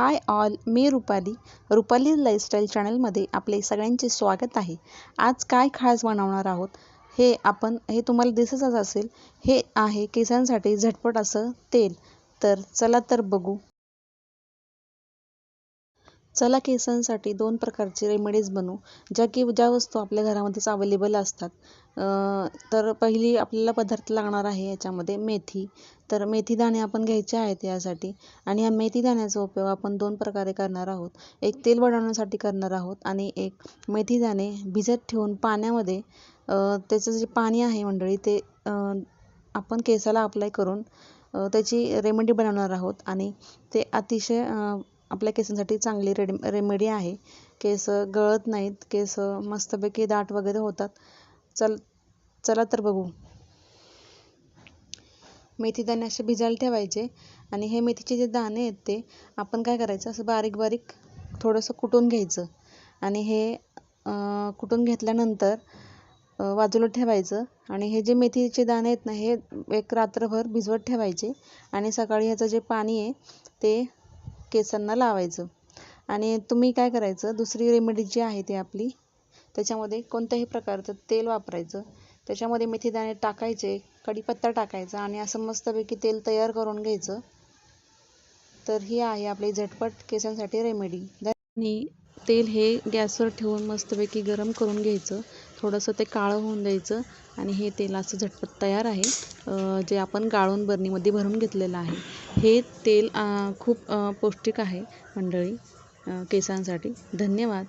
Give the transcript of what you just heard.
हाय all मी Rupali. Rupali lifestyle चॅनलमध्ये आपले सगळ्यांचे स्वागत आहे. आज काय खास बनवणार आहोत? हे आपण हे तुम्हाला दिसतच असेल. हे आहे केसांसाठी झटपट असं तेल. तर चला तर बघू. चला केसांसाठी दोन प्रकारचे रेमेडीज बनवू ज्या की ज्या वस्तू आपल्या घरामध्येच अवेलेबल असतात. तर पहिली आपल्याला पदार्थ लागणार आहे याच्यामध्ये मेथी. तर मेथी दाणे आपण घ्यायचे आहेत यासाठी आणि या मेथी दाण्याचा उपयोग आपण दोन प्रकारे करणार आहोत. एक तेल बनवण्यासाठी करणार आहोत आणि एक मेथी दाणे भिजत ठेवून पाण्यामध्ये त्याचं जे पाणी आहे मंडळी ते आपण केसाला अप्लाय करून त्याची रेमेडी बनवणार आहोत आणि ते अतिशय आपल्या केसांसाठी चांगली रेडी रेमेडी आहे. केस गळत नाहीत केस मस्तपैकी दाट वगैरे होतात. चल चला तर बघू. मेथी दाणे असे भिजायला ठेवायचे आणि हे मेथीचे जे दाणे आहेत ते आपण काय करायचं? असं बारीक बारीक थोडंसं कुटून घ्यायचं. आणि हे कुटून घेतल्यानंतर बाजूला ठेवायचं. आणि हे जे मेथीचे दाणे आहेत ना हे एक रात्रभर भिजवत ठेवायचे. आणि सकाळी ह्याचं जे पाणी आहे ते केसांना लावायचं. आणि तुम्ही काय करायचं दुसरी रेमेडी जी आहे ती आपली त्याच्यामध्ये कोणत्याही प्रकारचं तेल वापरायचं. त्याच्यामध्ये मेथीदाणे टाकायचे कढीपत्ता टाकायचा आणि असं मस्तपैकी तेल तयार करून घ्यायचं. तर ही आहे आपली झटपट केसांसाठी रेमेडी आणि तेल हे गॅसवर ठेवून मस्तपैकी गरम करून घ्यायचं. थोडंसं ते काळं होऊन द्यायचं आणि हे तेल असं झटपट तयार आहे. जे आपण गाळून बरणीमध्ये भरून घेतलेलं आहे. हे तेल खूप पौष्टिक आहे मंडळी केसांसाठी. धन्यवाद.